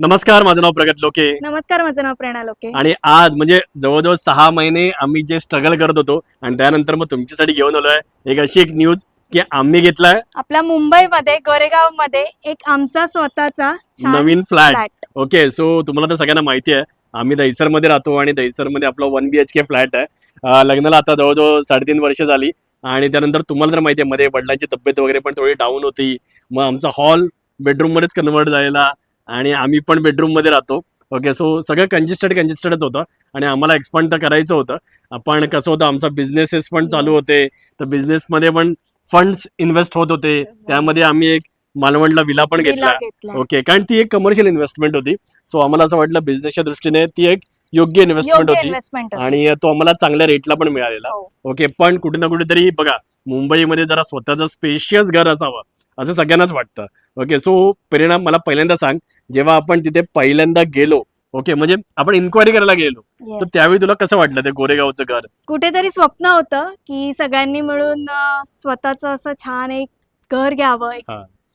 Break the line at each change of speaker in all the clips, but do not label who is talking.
नमस्कार माझं नाव प्रगत लोके.
नमस्कार माझं नाव प्रेरणा लोके.
आणि आज म्हणजे जवळजवळ सहा महिने आम्ही जे स्ट्रगल करत होतो आणि त्यानंतर मग तुमच्यासाठी घेऊन आलोय. एक अशी एक न्यूज की आम्ही घेतलाय
आपल्या मुंबईमध्ये गोरेगावमध्ये एक आमचा स्वतःचा छान
नवीन फ्लॅट
फ्लॅट
ओके सो तुम्हाला तर सगळ्यांना माहिती आहे आम्ही दहिसरमध्ये राहतो आणि दहिसरमध्ये आपला one B H K flat आहे. अं, लग्नाला आता जवळजवळ साडेतीन वर्ष झाली आणि त्यानंतर तुम्हाला तर माहिती आहे मध्ये वडिलांची तब्येत वगैरे पण थोडी डाऊन होती. मग आमचा हॉल बेडरूम मध्येच कन्वर्ट झालेला. आणि आम्ही पण बेडरूममध्ये राहतो. ओके सो सगळं कंजेस्टेड कंजेस्टेडच होतं. आणि आम्हाला एक्सपांड तर करायचं होतं. आपण कसं होतं आमचा बिझनेसेस पण चालू होते. तर बिझनेसमध्ये पण फंड्स इन्व्हेस्ट होत होते. त्यामध्ये आम्ही एक मालवणला विला पण घेतला. ओके कारण ती एक कमर्शियल इन्व्हेस्टमेंट होती. सो आम्हाला असं वाटलं बिझनेसच्या दृष्टीने ती एक योग्य इन्व्हेस्टमेंट होती. आणि तो आम्हाला चांगल्या रेटला पण मिळालेला.
हो.
ओके पण कुठे ना कुठेतरी बघा मुंबईमध्ये जरा स्वतःचं स्पेशियस घर असावं असं सगळ्यांनाच वाटतं. ओके सो परिणाम मला पहिल्यांदा सांग. जेव्हा आपण तिथे पहिल्यांदा गेलो ओके म्हणजे आपण इन्क्वायरी करायला गेलो तर त्यावेळी तुला कसं वाटलं ते गोरेगावचं घर
कुठेतरी स्वप्न होतं की सगळ्यांनी मिळून स्वतःच असं छान एक घर घ्यावं.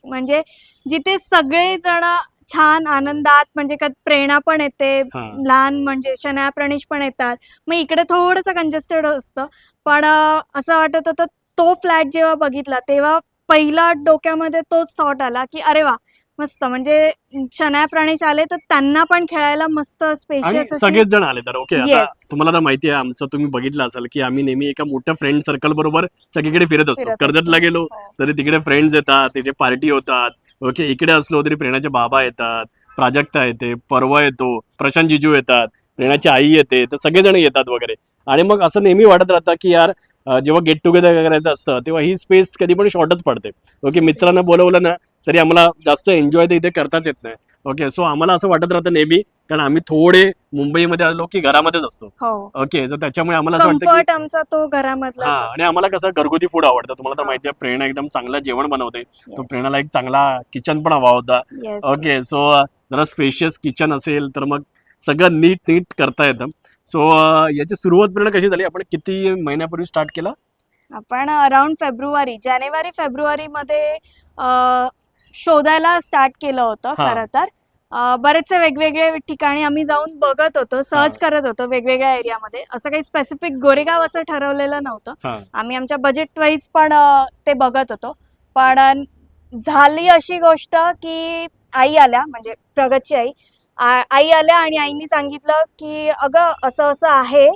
म्हणजे जिथे सगळे जण छान आनंदात म्हणजे का प्रेरणा पण येते. लहान म्हणजे शनाया प्रणीश पण येतात मग इकडे थोडंसं कंजेस्टेड असतं पण असं वाटत होतं तो फ्लॅट जेव्हा बघितला तेव्हा पहिला डोक्यामध्ये तोच थॉट आला की अरे वा मस्त म्हणजे शनाया प्रणीश आले तर त्यांना पण खेळायला मस्त
आणि
स्पेशियस
सगळेच जण आले तर ओके आता
Yes.
तुम्हाला तर माहिती आहे आमचं तुम्ही बघितलं असेल की आम्ही नेहमी एका मोठ्या फ्रेंड सर्कल बरोबर सगळीकडे फिरत असतो
फिरत
कर्जतला. गेलो
हो.
तरी तिकडे फ्रेंड्स येतात तिथे पार्टी होतात ओके इकडे असलो तरी प्रेरणाचे बाबा येतात प्राजक्ता येते परवा येतो प्रशांत जिजू येतात प्रेरणाची आई येते तर सगळेजण येतात वगैरे आणि मग असं नेहमी वाटत राहतं की यार अं, जेव्हा गेट टुगेदर करायचं असतं तेव्हा ही स्पेस कधी पण शॉर्टच पडते ओके मित्रांना बोलवलं ना तरी आम्हाला जास्त एन्जॉय तर इथे करताच येत नाही. ओके सो आम्हाला असं वाटत राहतं नेहमी कारण आम्ही थोडे मुंबईमध्ये आलो की घरामध्येच असतो.
हो.
ओके तर त्याच्यामुळे आम्हाला असं वाटतं
आमचा तो
हा
घरामधला
आणि आम्हाला कसं घरगुती फूड आवडतं. तुम्हाला तर
हा.
माहिती आहे प्रेरणा एकदम चांगलं जेवण बनवते. तो प्रेरणाला एक चांगला किचन पण हवा होता. ओके सो जरा स्पेशियस किचन असेल तर मग सगळं नीट नीट करता येतं. सो याची सुरुवात प्रेरणा कशी झाली? आपण किती महिन्यापूर्वी स्टार्ट केलं?
आपण अराउंड फेब्रुवारी जानेवारी फेब्रुवारी मध्ये शोधायला स्टार्ट केलं होतं
हा.
खरं तर. बरेचसे वेगवेगळे ठिकाणी आम्ही जाऊन बघत होतो सर्च करत होतो वेगवेगळ्या एरियामध्ये असं काही स्पेसिफिक गोरेगाव असं ठरवलेलं नव्हतं.
हा.
आम्ही आमच्या बजेट वाईज पण अं, ते बघत होतो. पण अं, झाली अशी गोष्ट की आई आल्या म्हणजे प्रगतची आई. आ- आई आल्या आणि आईनी सांगितलं की अगं असं असं आहे.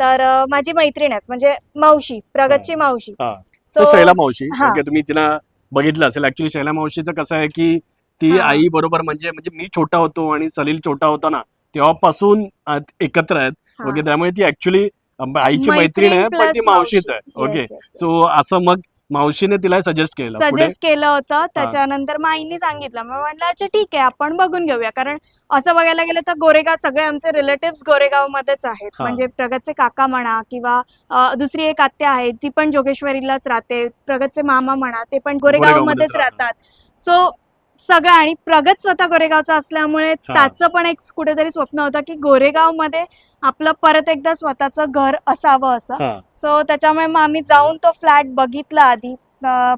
तर अं, माझी मैत्रीण आहे म्हणजे मावशी प्रगतची मावशी.
हा. तर शैला मावशी.
हा.
ओके तुम्ही तिला बघितलं असेल ऍक्च्युली शैला मावशीचं कसं आहे की ती
हा.
आई बरोबर म्हणजे म्हणजे मी छोटा होतो आणि सलील छोटा होता ना तेव्हापासून अ, एकत्र आहेत
हा.
ओके त्यामुळे ती ऍक्च्युली आईची मैत्रीण आहे पण
plus
ती मावशीच आहे
मावशी.
Okay
Yes, yes, yes.
So असं मग मावशीने तिला सजेस्ट केलं
सजेस्ट केलं होतं. त्याच्यानंतर मग आईने सांगितलं. मग म्हटलं अच्छा ठीक आहे आपण बघून घेऊया. कारण असं बघायला गेलं तर गोरेगाव सगळे आमचे रिलेटिव्ह गोरेगाव मध्येच आहेत. म्हणजे प्रगतचे काका म्हणा किंवा दुसरी एक आत्या आहे ती पण जोगेश्वरीलाच राहते. प्रगतचे मामा म्हणा ते पण गोरेगाव
गोरेगावमध्येच
मध्येच राहतात. सो सगळं आणि प्रगत स्वतः गोरेगावचा असल्यामुळे त्याचं पण एक कुठेतरी स्वप्न होतं की गोरेगावमध्ये आपलं परत एकदा स्वतःचं घर असावं असं. सो त्याच्यामुळे मग आम्ही जाऊन तो फ्लॅट बघितला आधी.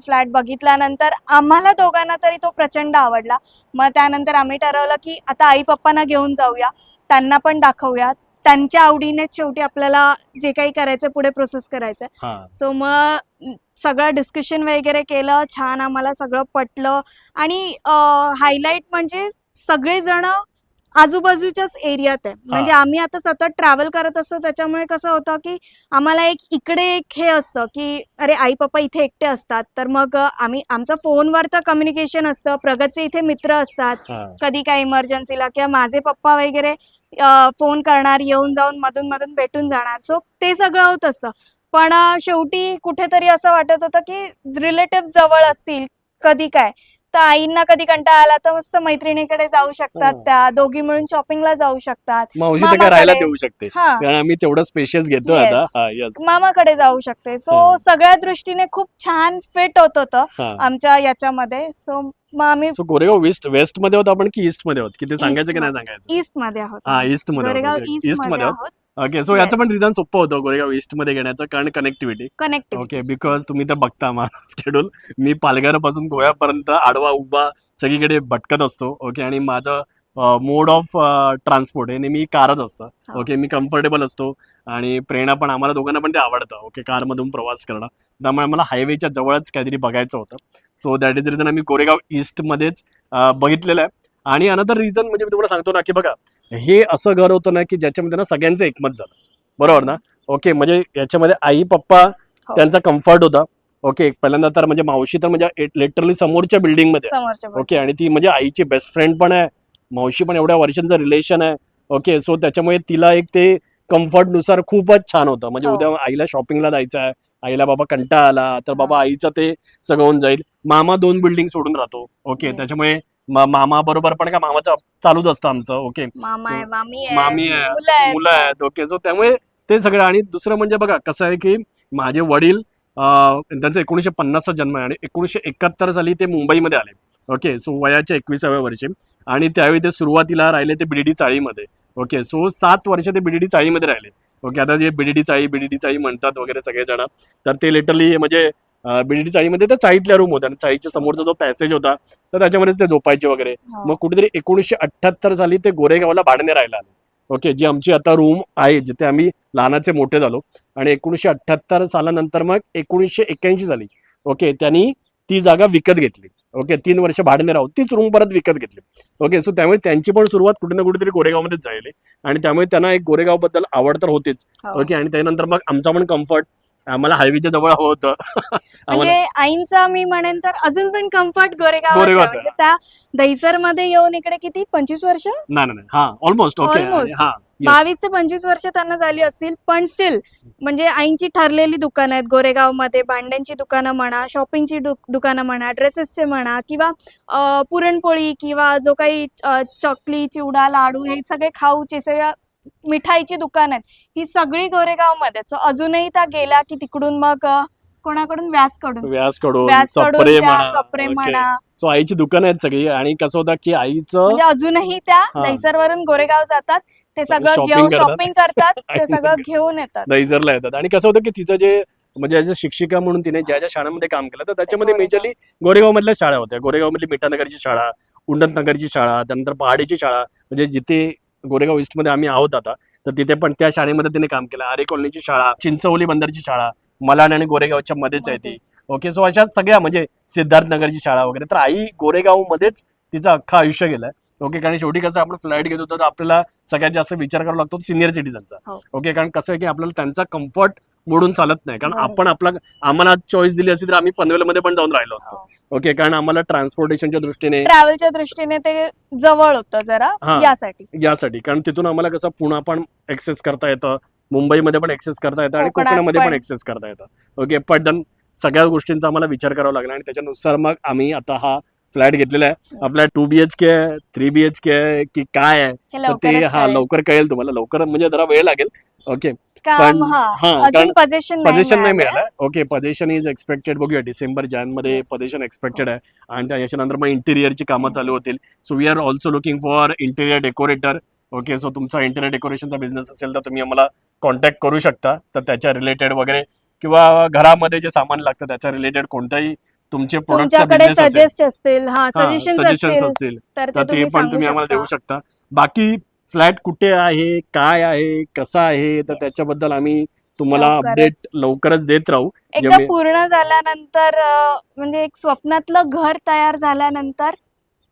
फ्लॅट बघितल्यानंतर आम्हाला दोघांना तरी तो प्रचंड आवडला. मग त्यानंतर आम्ही ठरवलं की आता आई पप्पांना घेऊन जाऊया. त्यांना पण दाखवूया त्यांच्या आवडीनेच शेवटी आपल्याला जे काही करायचं पुढे प्रोसेस करायचं
हा.
सो मग सगळं डिस्कशन वगैरे केलं छान आम्हाला सगळं पटलं. आणि हायलाईट म्हणजे सगळेजण आजूबाजूच्याच एरियात आहे. म्हणजे आम्ही आता सतत ट्रॅव्हल करत असतो त्याच्यामुळे कसं होतं की आम्हाला एक इकडे एक हे असतं की अरे आई पप्पा इथे एकटे असतात. तर मग आम्ही आमचं फोनवर तर कम्युनिकेशन असतं प्रगतचे इथे मित्र असतात.
हा.
कधी काय इमर्जन्सीला किंवा माझे पप्पा वगैरे फोन करणार येऊन जाऊन मधून मधून भेटून जाणार. सो ते सगळं होत असतं. पण शेवटी कुठेतरी असं वाटत होतं की रिलेटिव्ह जवळ असतील कधी काय. तर आईंना कधी कंटाळा आला तर मस्त मैत्रिणीकडे जाऊ शकतात.
हो.
त्या दोघी मिळून शॉपिंगला जाऊ शकतात.
राहायला. येऊ शकते.
हा.
आम्ही तेवढं स्पेशियस घेतो. आता. हा
मामाकडे जाऊ शकते. सो
हम्म.
सगळ्या दृष्टीने खूप छान फिट होत होतं
हा.
आमच्या याच्यामध्ये. सो मग आम्ही
सो गोरेगाव वेस्ट वेस्टमध्ये होतो आपण की ईस्टमध्ये आहोत? की ते सांगायचं की नाही सांगायचं?
ईस्टमध्ये आहोत
हा
ईस्टमध्ये
ईस्ट
ईस्टमध्ये
मध्ये आहोत.
आहोत.
ओके सो याचं. पण रिझन सोपं होतं गोरेगाव ईस्टमध्ये घेण्याचं कारण कनेक्टिव्हिटी
कनेक्टिव्हिटी
ओके बिकॉज तुम्ही तर बघता माझा शेड्यूल मी पालघरपासून गोव्यापर्यंत आडवा उभा सगळीकडे भटकत असतो. ओके आणि माझं मोड ऑफ ट्रान्सपोर्ट हे नेहमी कारच असतं.
हा.
ओके मी कम्फर्टेबल असतो. आणि प्रेरणा पण आम्हाला दोघांना पण ते आवडतं. ओके कारमधून प्रवास करणं. त्यामुळे आम्हाला हायवेच्या जवळच काहीतरी बघायचं होतं. सो दॅट इज रिझन आम्ही गोरेगाव ईस्टमध्येच बघितलेलं आहे. आणि अनदर रिझन म्हणजे मी तुम्हाला सांगतो ना की बघा हे असं घर होतं ना की ज्याच्यामध्ये ना सगळ्यांचं एकमत झालं. बरोबर ना? ओके म्हणजे याच्यामध्ये आई पप्पा
हो.
त्यांचा कम्फर्ट होता. ओके पहिल्यांदा तर म्हणजे मावशी तर म्हणजे लिटरली समोरच्या
बिल्डिंगमध्ये.
ओके आणि ती म्हणजे आईची बेस्ट फ्रेंड पण आहे. मावशी पण एवढ्या वर्षांचं रिलेशन आहे. ओके सो त्याच्यामुळे तिला एक ते कम्फर्टनुसार खूपच छान होतं. म्हणजे
हो.
उद्या आईला शॉपिंगला जायचं आहे. आईला बाबा कंटाळा आला तर बाबा. आईचं ते सगळं होऊन जाईल. मामा दोन बिल्डिंग सोडून राहतो. ओके. त्याच्यामुळे मामा बरोबर पण का मामाचं चालूच असतं आमचं. ओके
मामा आहे
So,
मामी आहे
मामी आहे,
मुलं आहेत.
ओके सो त्यामुळे ते सगळं आणि दुसरं म्हणजे बघा कसं आहे की माझे वडील त्यांचा एकोणीशे पन्नासचा जन्म आहे आणि एकोणीशे एकाहत्तर साली ते मुंबईमध्ये आले. ओके सो वयाच्या एकविसाव्या वर्षी. आणि त्यावेळी ते सुरुवातीला राहिले ते बीडीडी चाळीमध्ये. ओके सो सात वर्ष ते बीडीडी चाळीमध्ये राहिले. ओके आता जे बीडीडी चाळी बीडीडी चाळी म्हणतात वगैरे सगळेजण तर ते लिटरली म्हणजे बीडीडी चाळीमध्ये त्या चाळीतल्या रूम होत्या. आणि चाळीच्या समोरचा जो पॅसेज होता तर त्याच्यामध्येच ते झोपायचे वगैरे. मग कुठेतरी एकोणीसशे अठ्ठ्याहत्तर साली ते गोरेगावला भाडणे राहायला आले. ओके जी आमची आता रूम आहे जिथे आम्ही लहानाचे मोठे झालो. आणि एकोणीसशे अठ्ठ्याहत्तर सालानंतर मग एकोणीसशे एक्क्याऐंशी साली ओके त्यांनी ती जागा विकत घेतली. ओके तीन वर्ष भाडणे राहून तीच रूम परत विकत घेतली. ओके सो त्यामुळे त्यांची पण सुरुवात कुठे ना कुठेतरी गोरेगावमध्येच झाली आणि त्यामुळे त्यांना एक गोरेगावबद्दल आवड तर होतीच.
हो.
ओके आणि त्यानंतर मग आमचा पण कम्फर्ट आम्हाला हायवेच्या जवळ हवं होतं
म्हणजे आईंचा मी म्हणेन तर अजून पण कम्फर्ट गोरेगाव
गोरेगावचं.
म्हणजे त्या दहीसरमध्ये येऊन इकडे किती पंचवीस वर्ष
नाही नाही नाही. हा ऑलमोस्ट ओके
Almost.
हा yes.
बावीस ते पंचवीस वर्ष त्यांना झाली असतील पण स्टील म्हणजे आईंची ठरलेली दुकानं आहेत गोरेगावमध्ये भांड्यांची दुकानं म्हणा शॉपिंगची दु- दुकानं म्हणा ड्रेसेसचे म्हणा किंवा अं, पुरणपोळी किंवा जो काही अं, चकली चिवडा लाडू हे सगळे खाऊचे सगळ्या मिठाईची दुकानं आहेत. ही सगळी गोरेगावमध्ये सो अजूनही त्या गेल्या की तिकडून मग कोणाकडून? व्यासकडून.
व्यासकडून सप्रे म्हणा सो आईची दुकान आहेत सगळी आणि कसं होतं की आईचं
म्हणजे अजूनही त्या
हा.
दहीसर वरून गोरेगाव जातात. ते
सगळं
घेऊन. शॉपिंग करतात. ते सगळं घेऊन येतात.
दहीसरला येतात. आणि कसं होतं की तिचं जे म्हणजे ॲज अ शिक्षिका म्हणून तिने ज्या ज्या शाळांमध्ये काम केलं तर त्याच्यामध्ये
गोरेगाव.
मेजरली गोरेगाव मधल्या शाळा होत्या. गोरेगावमधली मिठानगरची शाळा उंडत नगरची शाळा त्यानंतर पहाडीची शाळा म्हणजे जिथे गोरेगाव ईस्टमध्ये आम्ही आहोत आता. तर तिथे पण त्या शाळेमध्ये तिने काम केलं. आरे कॉलनीची शाळा चिंचवली बंदरची शाळा मलाड आणि गोरेगावच्या मध्येच आहे ती. ओके सो अशा सगळ्या म्हणजे सिद्धार्थ नगरची शाळा वगैरे. तर आई गोरेगाव मध्येच तिचं अख्खं आयुष्य गेलंय. ओके कारण शेवटी कसं आपण फ्लॅट घेत होतो तर आपल्याला सगळ्यात जास्त विचार करावा लागतो सिनियर सिटीजनचा
हो.
ओके कारण कसं आहे की आपल्याला त्यांचा कम्फर्ट मोडून चालत नाही कारण
बरोबर.
आपण आपला आम्हाला चॉईस दिली असती तर आम्ही पनवेलमध्ये पण जाऊन राहिलो असतो ओके कारण आम्हाला ट्रान्सपोर्टेशनच्या दृष्टीने
ट्रॅव्हलच्या दृष्टीने ते जवळ होतं जरा
हा.
यासाठी
यासाठी कारण तिथून आम्हाला कसं पुन्हा पण एक्सेस करता येतं मुंबईमध्ये पण एक्सेस करता येतं आणि
कोकणात
कोकणामध्ये पण
पण.
एक्सेस करता येतं ओके पण सगळ्या गोष्टींचा आम्हाला विचार करावा लागला आणि त्याच्यानुसार मग आम्ही आता हा फ्लॅट घेतलेला आहे. आपला टू बी एच के आहे थ्री बी एच के आहे की काय आहे?
हे
तर ते हा. लवकर कळेल तुम्हाला. लवकर म्हणजे जरा वेळ लागेल. ओके पण-
हा पजेशन
पजेशन नाही मिळालं. ओके पजेशन इज एक्सपेक्टेड बघूया डिसेंबर
जानमध्ये.
पजेशन एक्सपेक्टेड आहे. आणि त्या- याच्यानंतर मग इंटिरियरची कामं चालू होतील. So we are also looking for interior decorator okay so तुमचा इंटिरियर डेकोरेशनचा बिझनेस असेल तर तुम्ही आम्हाला कॉन्टॅक्ट करू शकता. तर त्याच्या रिलेटेड वगैरे किंवा घरामध्ये जे सामान लागतं त्याच्या रिलेटेड कोणताही तुमचे
तुमच्याकडे सजेस्ट असतील हा सजेशन
सजेशन्स
असतील तर ते
पण तुम्ही आम्हाला देऊ शकता. बाकी फ्लॅट कुठे आहे काय आहे कसा आहे तर. त्याच्याबद्दल आम्ही तुम्हाला. अपडेट लवकरच देत राहू.
एकदा पूर्ण झाल्यानंतर म्हणजे एक स्वप्नातलं घर तयार झाल्यानंतर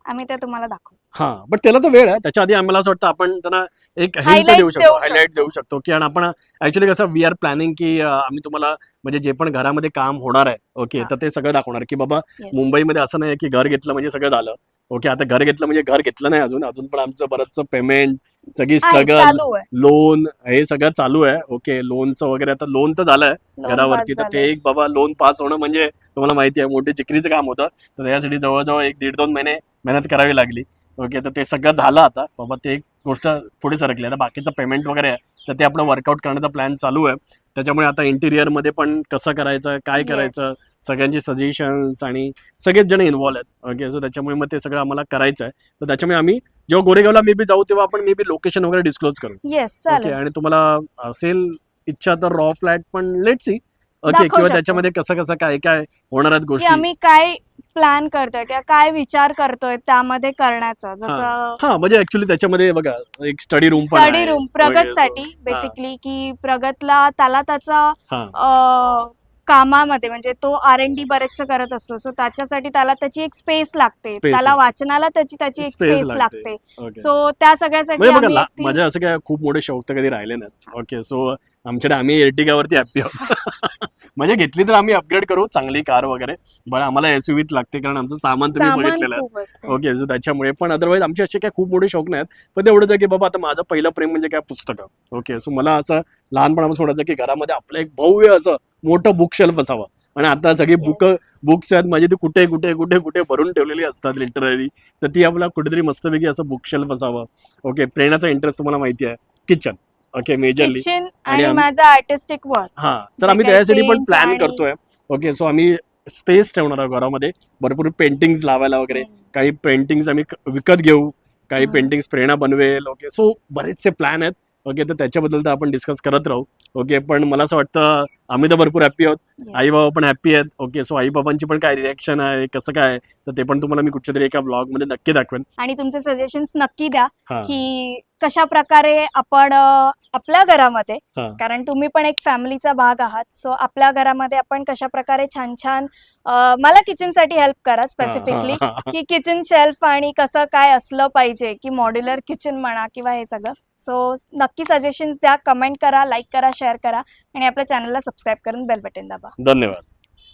आम्ही ते तुम्हाला दाखवू.
हा बट त्याला तर वेळ आहे. त्याच्या आधी आम्हाला असं वाटतं आपण त्यांना एक हिंट
Highlights
देऊ शकतो
देऊ
हायलाइट
शकतो.
देऊ शकतो की आणि आपण ऍक्च्युली कसं वी आर प्लॅनिंग की अं, आम्ही तुम्हाला म्हणजे जे पण घरामध्ये काम होणार आहे ओके
हा.
तर ते सगळं दाखवणार की बाबा
Yes.
मुंबईमध्ये असं नाही की घर घेतलं म्हणजे सगळं झालं ओके आता घर घेतलं म्हणजे घर घेतलं नाही अजून अजून पण आमचं बरंचसं पेमेंट सगळी
आहे,
स्ट्रगल
चालू आहे
लोन हे सगळं चालू आहे ओके लोनचं वगैरे आता लोन तर झालंय घरावरती तर ते
झालंय.
एक बाबा लोन पास होणं म्हणजे तुम्हाला माहिती आहे मोठी चिकरीचं काम होतं तर यासाठी जवळजवळ एक दीड दोन महिने मेहनत करावी लागली ओके तर ते सगळं झालं आता बाबा ते एक गोष्ट पुढे सरकली. आता बाकीचं पेमेंट वगैरे आहे तर ते आपलं वर्कआउट करण्याचा प्लॅन चालू आहे. त्याच्यामुळे आता इंटिरियरमध्ये पण कसं करायचं काय करायचं. सगळ्यांचे सजेशन्स आणि सगळेच जण इन्व्हॉल्व आहेत. ओके सो त्याच्यामुळे मग ते सगळं आम्हाला करायचं आहे. तर त्याच्यामुळे आम्ही जेव्हा गोरेगावला मे बी जाऊ तेव्हा आपण मे बी लोकेशन वगैरे डिस्क्लोज करू.
येस
ओके आणि तुम्हाला असेल इच्छा तर रॉ फ्लॅट पण लेट सी ओके किंवा. त्याच्यामध्ये कसं कसं काय काय होणार आहेत गोष्टी.
आम्ही काय प्लॅन करतोय किंवा काय विचार करतोय त्यामध्ये करण्याचं जसं
हा म्हणजे ऍक्च्युली त्याच्यामध्ये बघा एक स्टडी रूम पण
स्टडी. रूम प्रगतसाठी. बेसिकली की प्रगतला त्याला त्याचा अ, कामामध्ये म्हणजे तो आर एन डी बरेचसं करत असतो. सो त्याच्यासाठी त्याला त्याची एक स्पेस लागते.
Space
त्याला
लागते.
वाचनाला त्याची त्याची एक
Space
स्पेस
लागते.
लागते.
ओके
सो त्या सगळ्यासाठी
म्हणजे बघा
आम्ही
ला-
एक ती-
माझ्या असं काय खूप मोठे शौक तर कधी राहिले नाहीत. ओके सो आमच्याकडे आम्ही एर्टिगावरती हॅप्पी आहोत. म्हणजे घेतली तर आम्ही अपग्रेड करू चांगली कार वगैरे. पण आम्हाला एसयूवीत लागते कारण आमचं सामान तुम्ही
सामान
बघितलेलं आहे.
खूप असतं.
ओके सो त्याच्यामुळे पण अदरवाईज आमचे असे काय खूप मोठे शौक नाहीत. पण तेवढंच आहे की बाबा आता माझं पहिलं प्रेम म्हणजे काय पुस्तकं. ओके सो मला असं लहानपणापासून वाटायचं की घरामध्ये आपलं एक भव्य असं मोठं बुक शेल्फ असावं. आणि आता सगळी बुक. बुक्स आहेत माझी ती कुठे कुठे कुठे कुठे भरून ठेवलेली असतात लिटरली तर ती आपला कुठेतरी मस्तपैकी असं बुक शेल्फ असावं. ओके प्रेरणाचा इंटरेस्ट तुम्हाला माहिती आहे. किचन ओके मेजरली
आणि माझं आर्टिस्टिक वर्क
हा तर आम्ही त्याच्यासाठी पण प्लॅन करतोय. ओके सो आम्ही स्पेस ठेवणार आहोत घरामध्ये. भरपूर पेंटिंग्स लावायला वगैरे. काही पेंटिंग्स आम्ही विकत घेऊ. काही. पेंटिंग्स प्रेरणा बनवेल. ओके सो बरेचसे प्लॅन आहेत. ओके तर त्याच्याबद्दल तर आपण डिस्कस करत राहू. ओके पण मला असं वाटतं आम्ही तर भरपूर हॅप्पी आहोत. आई बाबा पण हॅप्पी आहेत. ओके सो आई बाबांची पण काय रिॲक्शन आहे? कसं काय तर ते पण तुम्हाला मी कुठच्या तरी एका ब्लॉगमध्ये नक्की दाखवेन.
आणि तुमचे सजेशन्स नक्की द्या
हा.
की कशा प्रकारे आपण अ, आपल्या घरामध्ये
हा.
कारण तुम्ही पण एक फॅमिलीचा भाग आहात सो आपल्या घरामध्ये आपण कशा प्रकारे छान छान अ, मला किचनसाठी हेल्प करा स्पेसिफिकली
हा, हा, हा.
की किचन शेल्फ आणि कसं काय असलं पाहिजे की मॉड्युलर किचन म्हणा किंवा हे सगळं सो नक्की सजेशन्स द्या कमेंट करा लाईक करा शेअर करा आणि आपल्या चॅनलला सबस्क्राईब करून बेल बटन दाबा
धन्यवाद